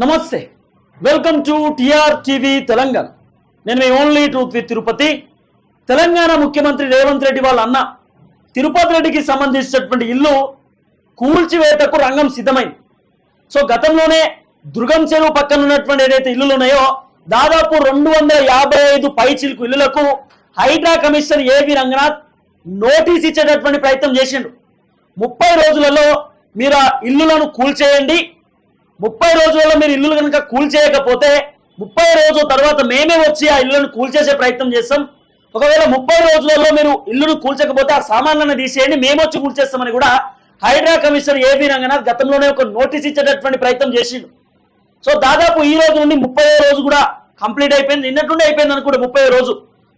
నమస్తే. Welcome to TR TV Telangana నేను మీ only truth with Tirupati Telangana ముఖ్యమంత్రి రేవంత్ రెడ్డి వాళ్ళ అన్న. తిరుపతి రెడ్డికి సంబంధించినటువంటి ఇల్లు కూల్చివేతకు రంగం సిద్ధమైంది. సో గతంలోనే దుర్గం చెరువు పక్కన ఉన్నటువంటి ఏదైతే ఇల్లులు ఉన్నాయో దాదాపు రెండు వందల యాభై ఐదు పైచిలుకు ఇల్లులకు హైడ్రా కమిషనర్ ఏవి రంగనాథ్ నోటీస్ ఇచ్చేటటువంటి ప్రయత్నం చేసిండు. ముప్పై రోజులలో మీరు ఆ ఇల్లులను కూల్చేయండి. ముప్పై రోజుల్లో మీరు ఇల్లు కనుక కూల్చేయకపోతే ముప్పై రోజు తర్వాత మేమే వచ్చి ఆ ఇల్లును కూల్చేసే ప్రయత్నం చేస్తాం. ఒకవేళ ముప్పై రోజులలో మీరు ఇల్లును కూల్చకపోతే ఆ సామాన్లను తీసేయండి మేము వచ్చి కూల్చేస్తామని కూడా హైడ్రా కమిషనర్ ఏబి రంగనాథ్ గతంలోనే ఒక నోటీస్ ఇచ్చేటటువంటి ప్రయత్నం చేసిండు. సో దాదాపు ఈ రోజు నుండి ముప్పై రోజు కూడా కంప్లీట్ అయిపోయింది. నిన్నటి నుండి అయిపోయింది అనుకుంటే ముప్పై రోజు.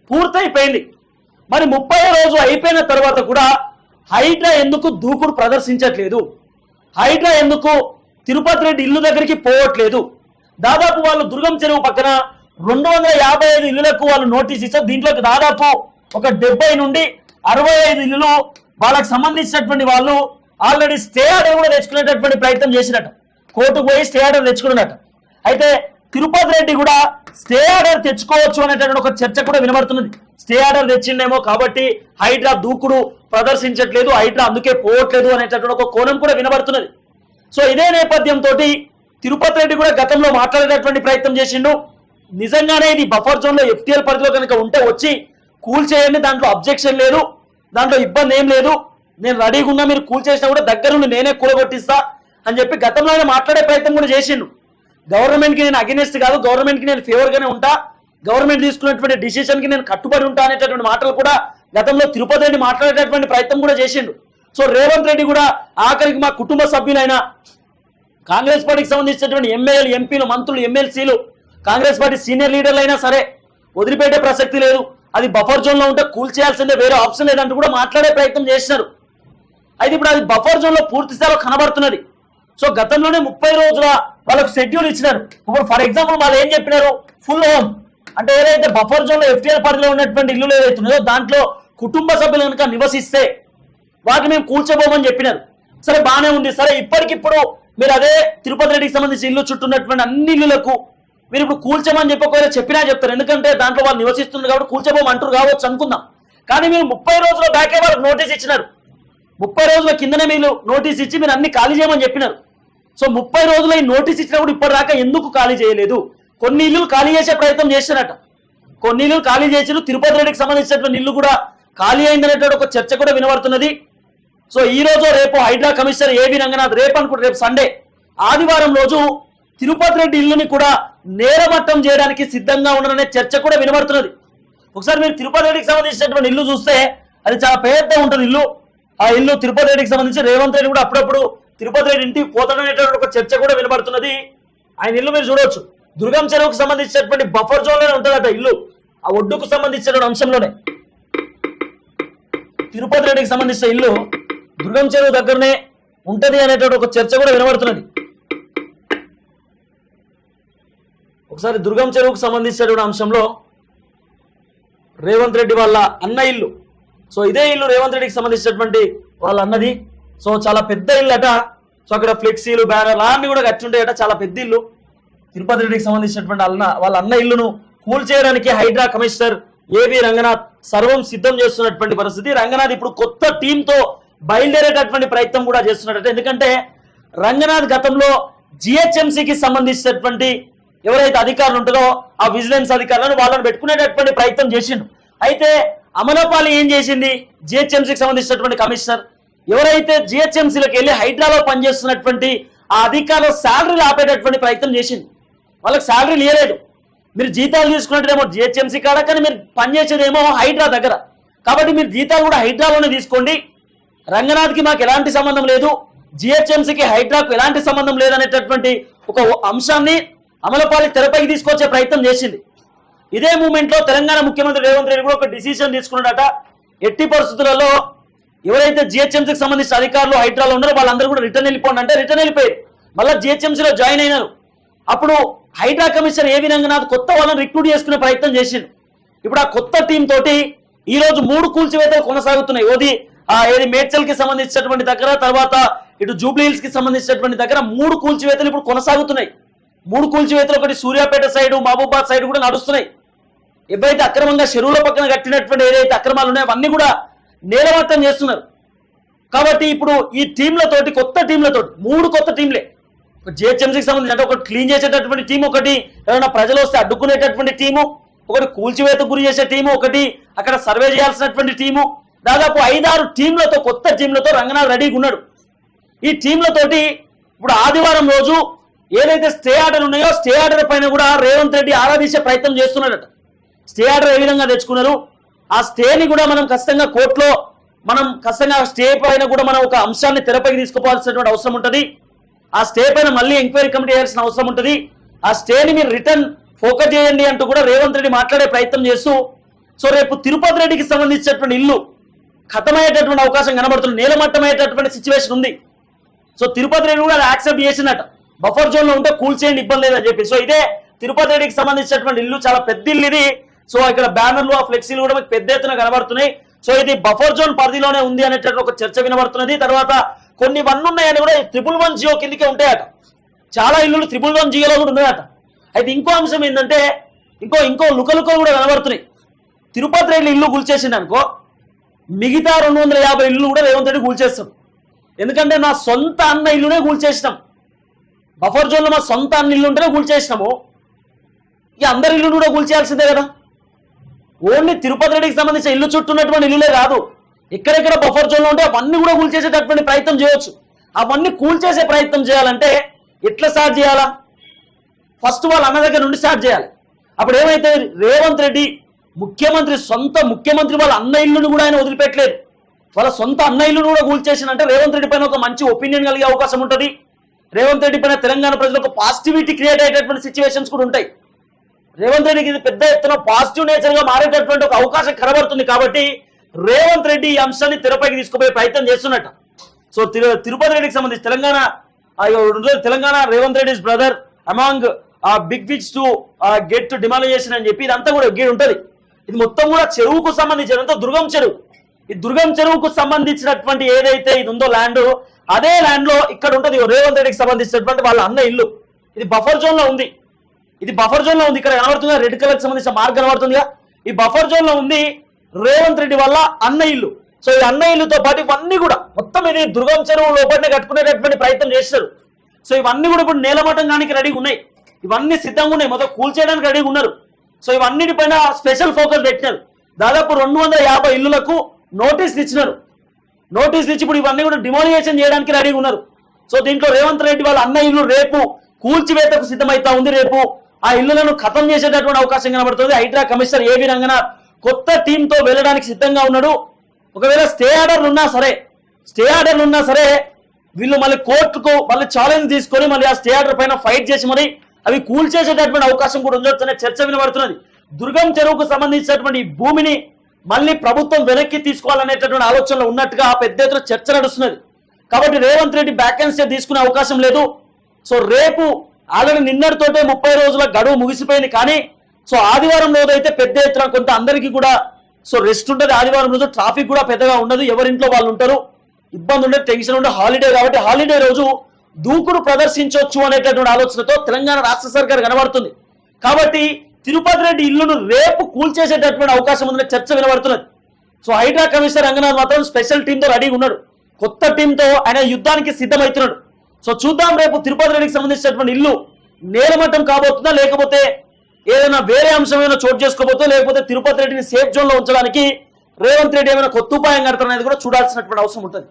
పూర్తయిపోయింది. మరి ముప్పై రోజు అయిపోయిన తర్వాత కూడా హైడ్రా ఎందుకు దూకుడు ప్రదర్శించట్లేదు? హైడ్రా ఎందుకు తిరుపతి రెడ్డి ఇల్లు దగ్గరికి పోవట్లేదు. దాదాపు వాళ్ళు దుర్గం చెరువు పక్కన రెండు వందల యాభై ఐదు ఇల్లులకు వాళ్ళు నోటీస్ ఇస్తారు దీంట్లోకి దాదాపు ఒక డెబ్బై నుండి అరవై ఐదు ఇల్లులు వాళ్ళకి సంబంధించినటువంటి వాళ్ళు ఆల్రెడీ స్టే ఆర్డర్ కూడా తెచ్చుకునేటటువంటి ప్రయత్నం చేసినట్టు కోర్టుకు పోయి స్టే ఆర్డర్ తెచ్చుకున్నట్ట అయితే తిరుపతి రెడ్డి కూడా స్టే ఆర్డర్ తెచ్చుకోవచ్చు అనేటటువంటి ఒక చర్చ కూడా వినబడుతున్నది. స్టే ఆర్డర్ తెచ్చిండేమో కాబట్టి హైడ్రా దూకుడు ప్రదర్శించట్లేదు హైడ్రా అందుకే పోవట్లేదు అనేటటువంటి ఒక కోణం కూడా వినబడుతున్నది. సో ఇదే నేపథ్యంతో తిరుపతి రెడ్డి కూడా గతంలో మాట్లాడేటటువంటి ప్రయత్నం చేసిండు. నిజంగానే ఇది బఫర్ జోన్లో ఎఫ్టీఎల్ పరిధిలో కనుక ఉంటే వచ్చి కూల్ చేయండి దాంట్లో అబ్జెక్షన్ లేదు దాంట్లో ఇబ్బంది ఏం లేదు. నేను రెడీగా ఉన్నా మీరు కూల్ చేసినా కూడా దగ్గరుండి నేనే కూలగొట్టిస్తా అని చెప్పి గతంలోనే మాట్లాడే ప్రయత్నం కూడా చేసిండు. గవర్నమెంట్కి నేను అగెనిస్ట్ కాదు గవర్నమెంట్కి నేను ఫేవర్ గానే ఉంటా. గవర్నమెంట్ తీసుకున్నటువంటి డిసిషన్కి నేను కట్టుబడి ఉంటా అనేటటువంటి మాటలు కూడా గతంలో తిరుపతి రెడ్డి మాట్లాడేటటువంటి ప్రయత్నం కూడా చేసిండు. సో రేవంత్ రెడ్డి కూడా ఆఖరికి మా కుటుంబ సభ్యులైనా కాంగ్రెస్ పార్టీకి సంబంధించినటువంటి ఎమ్మెల్యేలు ఎంపీలు మంత్రులు ఎమ్మెల్సీలు కాంగ్రెస్ పార్టీ సీనియర్ లీడర్లు అయినా సరే వదిలిపెట్టే ప్రసక్తి లేదు. అది బఫర్ జోన్లో ఉంటే కూల్ చేయాల్సిందే వేరే ఆప్షన్ లేదంటూ కూడా మాట్లాడే ప్రయత్నం చేసినారు. అయితే ఇప్పుడు అది బఫర్ జోన్లో పూర్తి స్థాయిలో కనబడుతున్నది. సో గతంలోనే ముప్పై రోజుల వాళ్ళకు షెడ్యూల్ ఇచ్చినారు. ఇప్పుడు ఫర్ ఎగ్జాంపుల్ వాళ్ళు ఏం చెప్పినారు? ఫుల్ హోమ్ అంటే ఏదైతే బఫర్ జోన్లో ఎఫ్టీఎల్ పరిధిలో ఉన్నటువంటి ఇల్లు ఏదైతే దాంట్లో కుటుంబ సభ్యులు కనుక నివసిస్తే వాటిని మేము కూర్చోబోమని చెప్పినారు. సరే బాగానే ఉంది. సరే ఇప్పటికిప్పుడు మీరు అదే తిరుపతి రెడ్డికి సంబంధించి ఇల్లు చుట్టూ ఉన్నటువంటి అన్ని ఇల్లులకు మీరు ఇప్పుడు కూల్చమని చెప్పి ఒకవేళ చెప్పినా చెప్తారు. ఎందుకంటే దాంట్లో వాళ్ళు నివసిస్తున్నారు కాబట్టి కూల్చబోమంటారు కావచ్చు అనుకుందాం. కానీ మీరు ముప్పై రోజుల బ్యాకే వాళ్ళకి నోటీస్ ఇచ్చినారు. ముప్పై రోజుల కిందనే మీరు నోటీస్ ఇచ్చి మీరు అన్ని ఖాళీ చేయమని చెప్పినారు. సో ముప్పై రోజుల ఈ నోటీస్ ఇచ్చినప్పుడు ఇప్పటిదాకా ఎందుకు ఖాళీ చేయలేదు? కొన్ని ఇల్లులు ఖాళీ చేసే ప్రయత్నం చేశారట కొన్ని ఇల్లు ఖాళీ చేసారు. తిరుపతి రెడ్డికి సంబంధించినటువంటి ఇల్లు కూడా ఖాళీ అయిందనేటువంటి ఒక చర్చ కూడా వినబడుతున్నది. సో ఈ రోజు రేపు హైడ్రా కమిషనర్ ఏవి రంగనాథ్ రేపు అనుకుంటే రేపు సండే. ఆదివారం రోజు తిరుపతి రెడ్డి ఇల్లుని కూడా నేరమట్టం చేయడానికి సిద్ధంగా ఉండడనే చర్చ కూడా వినబడుతున్నది. ఒకసారి మీరు తిరుపతి రెడ్డికి సంబంధించినటువంటి ఇల్లు చూస్తే అది చాలా పెద్ద ఉంటుంది ఇల్లు. ఆ ఇల్లు తిరుపతి రెడ్డికి సంబంధించి రేవంత్ రెడ్డి కూడా అప్పుడప్పుడు తిరుపతి రెడ్డి ఇంటికి పోతాడనేటువంటి ఒక చర్చ కూడా వినబడుతున్నది. ఆయన ఇల్లు మీరు చూడొచ్చు. దుర్గం చెరువుకు సంబంధించినటువంటి బఫర్ జోన్లోనే ఉంటుందట ఇల్లు. ఆ ఒడ్డుకు సంబంధించినటువంటి అంశంలోనే. తిరుపతి రెడ్డికి సంబంధించిన ఇల్లు దుర్గం చెరువు దగ్గరనే ఉంటది అనేటువంటి ఒక చర్చ కూడా వినబడుతున్నది. ఒకసారి దుర్గం చెరువుకు సంబంధించినటువంటి అంశంలో రేవంత్ రెడ్డి వాళ్ళ అన్న ఇల్లు. సో ఇదే ఇల్లు రేవంత్ రెడ్డికి సంబంధించినటువంటి వాళ్ళ అన్నది. సో చాలా పెద్ద ఇల్లు అట సో అక్కడ ఫ్లెక్సీలు బ్యానర్ అన్ని కూడా కట్టి చాలా పెద్ద ఇల్లు. తిరుపతి రెడ్డికి సంబంధించినటువంటి అన్న వాళ్ళ అన్న ఇల్లును కూల్చేయడానికి హైడ్రా కమిషనర్ ఏబి రంగనాథ్ సర్వం సిద్ధం చేస్తున్నటువంటి పరిస్థితి. రంగనాథ్ ఇప్పుడు కొత్త టీంతో బయలుదేరేటటువంటి ప్రయత్నం కూడా చేస్తున్నట్టు ఎందుకంటే రంగనాథ్ గతంలో జిహెచ్ఎంసీకి సంబంధించినటువంటి ఎవరైతే అధికారులు ఉంటారో ఆ విజిలెన్స్ అధికారులను వాళ్ళని పెట్టుకునేటటువంటి ప్రయత్నం చేసిండు. అయితే అమలపాలి ఏం చేసింది? జిహెచ్ఎంసీకి సంబంధించినటువంటి కమిషనర్ ఎవరైతే జిహెచ్ఎంసీలకు వెళ్ళి హైడ్రాలో పనిచేస్తున్నటువంటి ఆ అధికారులు శాలరీలు ఆపేటటువంటి ప్రయత్నం చేసింది వాళ్ళకి శాలరీలు ఇవ్వలేదు మీరు జీతాలు తీసుకున్నట్టేమో జిహెచ్ఎంసీ కాడ కానీ మీరు పనిచేసేదేమో హైడ్రా దగ్గర. కాబట్టి మీరు జీతాలు కూడా హైడ్రాలోనే తీసుకోండి. రంగనాథ్కి మాకు ఎలాంటి సంబంధం లేదు. జిహెచ్ఎంసీకి హైడ్రాకు ఎలాంటి సంబంధం లేదనేటటువంటి ఒక అంశాన్ని అమలపాలి తెరపైకి తీసుకొచ్చే ప్రయత్నం చేసింది. ఇదే మూమెంట్లో తెలంగాణ ముఖ్యమంత్రి రేవంత్ రెడ్డి కూడా ఒక డిసిషన్ తీసుకున్నాడట. ఎట్టి పరిస్థితులలో ఎవరైతే జిహెచ్ఎంసీకి సంబంధించిన అధికారులు హైడ్రాలో ఉన్నారో వాళ్ళందరూ కూడా రిటర్న్ వెళ్ళిపోండి అంటే రిటర్న్ వెళ్ళిపోయారు మళ్ళీ జిహెచ్ఎంసీలో జాయిన్ అయినారు. అప్పుడు హైడ్రా కమిషనర్ ఏ విధంగా కొత్త వాళ్ళని రిక్రూట్ చేసుకునే ప్రయత్నం చేసింది ఇప్పుడు ఆ కొత్త టీం తోటి ఈరోజు మూడు కూల్చివేతలు కొనసాగుతున్నాయి. ఓది ఆ ఏది మేడ్చల్కి సంబంధించినటువంటి దగ్గర తర్వాత ఇటు జూబ్లీహిల్స్కి సంబంధించినటువంటి దగ్గర మూడు కూల్చివేతలు ఇప్పుడు కొనసాగుతున్నాయి. మూడు కూల్చివేతలు ఒకటి సూర్యాపేట సైడ్ మహబూబాద్ సైడ్ కూడా నడుస్తున్నాయి. ఎవరైతే అక్రమంగా చెరువుల పక్కన కట్టినటువంటి ఏదైతే అక్రమాలు ఉన్నాయో అవన్నీ కూడా నేలమట్టం చేస్తున్నారు. కాబట్టి ఇప్పుడు ఈ టీంలతోటి కొత్త టీంలతోటి మూడు కొత్త టీంలే. జిహెచ్ఎంసీకి సంబంధించి అంటే ఒకటి క్లీన్ చేసేటటువంటి టీం ఒకటి ఏమైనా ప్రజలు వస్తే అడ్డుకునేటటువంటి టీము ఒకటి కూల్చివేత గురి చేసే టీము ఒకటి అక్కడ సర్వే చేయాల్సినటువంటి టీము దాదాపు ఐదారు టీంలతో కొత్త టీంలతో రంగనాథ్ రెడీగా ఉన్నాడు. ఈ టీంలతోటి ఇప్పుడు ఆదివారం రోజు ఏదైతే స్టే ఆర్డర్ ఉన్నాయో స్టే ఆర్డర్ పైన కూడా రేవంత్ రెడ్డి ఆరాధించే ప్రయత్నం చేస్తున్నాడట. స్టే ఆర్డర్ ఏ విధంగా తెచ్చుకున్నారు? ఆ స్టేని కూడా మనం ఖచ్చితంగా కోర్టులో మనం ఖచ్చితంగా స్టే పైన కూడా మనం ఒక అంశాన్ని తెరపైకి తీసుకుపోవాల్సినటువంటి అవసరం ఉంటుంది. ఆ స్టే పైన మళ్ళీ ఎంక్వైరీ కమిటీ చేయాల్సిన అవసరం ఉంటుంది. ఆ స్టేని మీరు రిటర్న్ ఫోకస్ చేయండి అంటూ కూడా రేవంత్ రెడ్డి మాట్లాడే ప్రయత్నం చేస్తూ సో రేపు తిరుపతి రెడ్డికి సంబంధించినటువంటి ఇల్లు కథమయ్యేటటువంటి అవకాశం కనబడుతుంది. నేలమట్టమయ్యేటటువంటి సిచ్యువేషన్ ఉంది. సో తిరుపతి రెడ్డి కూడా అది యాక్సెప్ట్ చేసినట్ట బఫర్ జోన్లో ఉంటే కూల్ చేయండి ఇబ్బంది లేదని చెప్పి. సో ఇదే తిరుపతి రెడ్డికి సంబంధించినటువంటి ఇల్లు చాలా పెద్ద ఇల్లు ఇది. సో ఇక్కడ బ్యానర్లు ఆ ఫ్లెక్సీలు కూడా మీకు పెద్ద ఎత్తున కనబడుతున్నాయి. సో ఇది బఫర్ జోన్ పరిధిలోనే ఉంది అనేటటువంటి ఒక చర్చ వినబడుతున్నది. తర్వాత కొన్ని వన్నున్నాయని కూడా త్రిపుల్ వన్ జియో కిందకే ఉంటాయట. చాలా ఇల్లులు త్రిపుల్ వన్ జియోలో కూడా ఉన్నాయట. అయితే ఇంకో అంశం ఏంటంటే ఇంకో ఇంకో లుకలుకలు కూడా కనబడుతున్నాయి. తిరుపతి రెడ్డి ఇల్లు కూల్చేసిండు అనుకో మిగతా రెండు వందల యాభై ఇల్లు కూడా రేవంత్ రెడ్డి కూల్చేస్తాం ఎందుకంటే నా సొంత అన్న ఇల్లునే కూల్చేసినాం. బఫర్ జోన్లో మా సొంత అన్న ఇల్లు ఉంటేనే కూల్చేసినాము. ఇక అందరి ఇల్లు కూడా కూల్చేయాల్సిందే కదా. ఓన్లీ తిరుపతి రెడ్డికి సంబంధించిన ఇల్లు చుట్టూ ఉన్నటువంటి ఇల్లులే కాదు. ఎక్కడెక్కడ బఫర్ జోన్లో ఉంటే అవన్నీ కూడా కూల్చేసేటటువంటి ప్రయత్నం చేయొచ్చు. అవన్నీ కూల్చేసే ప్రయత్నం చేయాలంటే ఎట్లా స్టార్ట్ చేయాలా? ఫస్ట్ వాళ్ళ అన్న దగ్గర నుండి స్టార్ట్ చేయాలి. అప్పుడు ఏమైతే రేవంత్ రెడ్డి ముఖ్యమంత్రి సొంత ముఖ్యమంత్రి వాళ్ళ అన్న ఇల్లును కూడా ఆయన వదిలిపెట్టలేదు. వాళ్ళ సొంత అన్న ఇల్లును కూడా కూల్చేసినంటే రేవంత్ రెడ్డి పైన ఒక మంచి ఒపీనియన్ కలిగే అవకాశం ఉంటుంది. రేవంత్ రెడ్డి పైన తెలంగాణ ప్రజలకు పాజిటివిటీ క్రియేట్ అయ్యేటటువంటి సిచ్యువేషన్స్ కూడా ఉంటాయి. రేవంత్ రెడ్డికి ఇది పెద్ద ఎత్తున పాజిటివ్ నేచర్గా మారేటటువంటి ఒక అవకాశం కనబడుతుంది కాబట్టి రేవంత్ రెడ్డి ఈ అంశాన్ని తెరపైకి తీసుకుపోయే ప్రయత్నం చేస్తున్నట్ట సో తిరు తిరుపతి రెడ్డికి సంబంధించి Telangana Telangana Revanth Reddy's brother among a big which to get to చేసిన అని చెప్పి ఇదంతా కూడా ఉంటుంది. ఇది మొత్తం కూడా చెరువుకు సంబంధించిన దుర్గం చెరువు. ఈ దుర్గం చెరువుకు సంబంధించినటువంటి ఏదైతే ఇది ఉందో ల్యాండ్ అదే ల్యాండ్లో ఇక్కడ ఉంటుంది రేవంత్ రెడ్డికి సంబంధించినటువంటి వాళ్ళ అన్న ఇల్లు. ఇది బఫర్ జోన్లో ఉంది. ఇది బఫర్ జోన్లో ఉంది. ఇక్కడ కనబడుతుందా రెడ్ కలర్ సంబంధించిన మార్క్ కనబడుతుందిగా. ఈ బఫర్ జోన్లో ఉంది రేవంత్ రెడ్డి వల్ల అన్న ఇల్లు. సో ఈ అన్న ఇల్లుతో పాటు ఇవన్నీ కూడా మొత్తం ఇది దుర్గం చెరువు లోపలనే కట్టుకునేటటువంటి ప్రయత్నం చేస్తారు సో ఇవన్నీ కూడా ఇప్పుడు నేలమట్టం కానీ రెడీగా ఉన్నాయి. ఇవన్నీ సిద్ధంగా ఉన్నాయి. మొత్తం కూల్చేయడానికి రెడీగా ఉన్నారు. సో ఇవన్నిటిపైన స్పెషల్ ఫోకస్ పెట్టినారు. దాదాపు రెండు వందల యాభై ఇల్లులకు నోటీసులు ఇచ్చినారు. నోటీసులు ఇచ్చి ఇప్పుడు ఇవన్నీ కూడా డిమోలియేషన్ చేయడానికి రెడీగా ఉన్నారు. సో దీంట్లో రేవంత్ రెడ్డి వాళ్ళ అన్న ఇల్లు రేపు కూల్చివేతకు సిద్ధమైతా ఉంది రేపు. ఆ ఇల్లులను ఖతం చేసేటటువంటి అవకాశం కనబడుతుంది. హైడ్రా కమిషనర్ ఏవి రంగనాథ్ కొత్త టీంతో వెళ్ళడానికి సిద్ధంగా ఉన్నాడు. ఒకవేళ స్టే ఆర్డర్లు ఉన్నా సరే స్టే ఆర్డర్లు ఉన్నా సరే వీళ్ళు మళ్ళీ కోర్టుకు మళ్ళీ ఛాలెంజ్ తీసుకొని మళ్ళీ ఆ స్టే ఆర్డర్ పైన ఫైట్ చేసి మరి అవి కూల్చేసేటటువంటి అవకాశం కూడా ఉండొచ్చనే చర్చ వినబడుతున్నది. దుర్గం చెరువుకు సంబంధించినటువంటి ఈ భూమిని మళ్ళీ ప్రభుత్వం వెనక్కి తీసుకోవాలనేటటువంటి ఆలోచనలో ఉన్నట్టుగా పెద్ద ఎత్తున చర్చ నడుస్తున్నది. కాబట్టి రేవంత్ రెడ్డి వ్యాకెన్సీ తీసుకునే అవకాశం లేదు. సో రేపు ఆల్రెడీ నిన్నటితోటే ముప్పై రోజుల గడువు ముగిసిపోయింది కానీ సో ఆదివారం రోజు అయితే పెద్ద ఎత్తున కొంత అందరికీ కూడా సో రెస్ట్ ఉంటుంది. ఆదివారం రోజు ట్రాఫిక్ కూడా పెద్దగా ఉండదు. ఎవరింట్లో వాళ్ళు ఉంటారు. ఇబ్బంది ఉండదు టెన్షన్ ఉండదు హాలిడే కాబట్టి హాలిడే రోజు దూకుడు ప్రదర్శించవచ్చు అనేటటువంటి ఆలోచనతో తెలంగాణ రాష్ట్ర సర్కార్ కనబడుతుంది. కాబట్టి తిరుపతి రెడ్డి ఇల్లును రేపు కూల్చేసేటటువంటి అవకాశం ఉందనే చర్చ వినబడుతున్నది. సో హైడ్రా కమిషనర్ రంగనాథ్ మాత్రం స్పెషల్ టీంతో రెడీగా ఉన్నాడు. కొత్త టీంతో ఆయన యుద్ధానికి సిద్ధమవుతున్నాడు సో చూద్దాం రేపు తిరుపతి రెడ్డికి సంబంధించినటువంటి ఇల్లు నేలమట్టం కాబోతుందా? లేకపోతే ఏదైనా వేరే అంశం ఏమైనా చోటు చేసుకోబోతుందో? లేకపోతే తిరుపతి రెడ్డిని సేఫ్ జోన్లో ఉంచడానికి రేవంత్ రెడ్డి ఏమైనా కొత్త ఉపాయం కడతారనేది కూడా చూడాల్సినటువంటి అవసరం ఉంటుంది.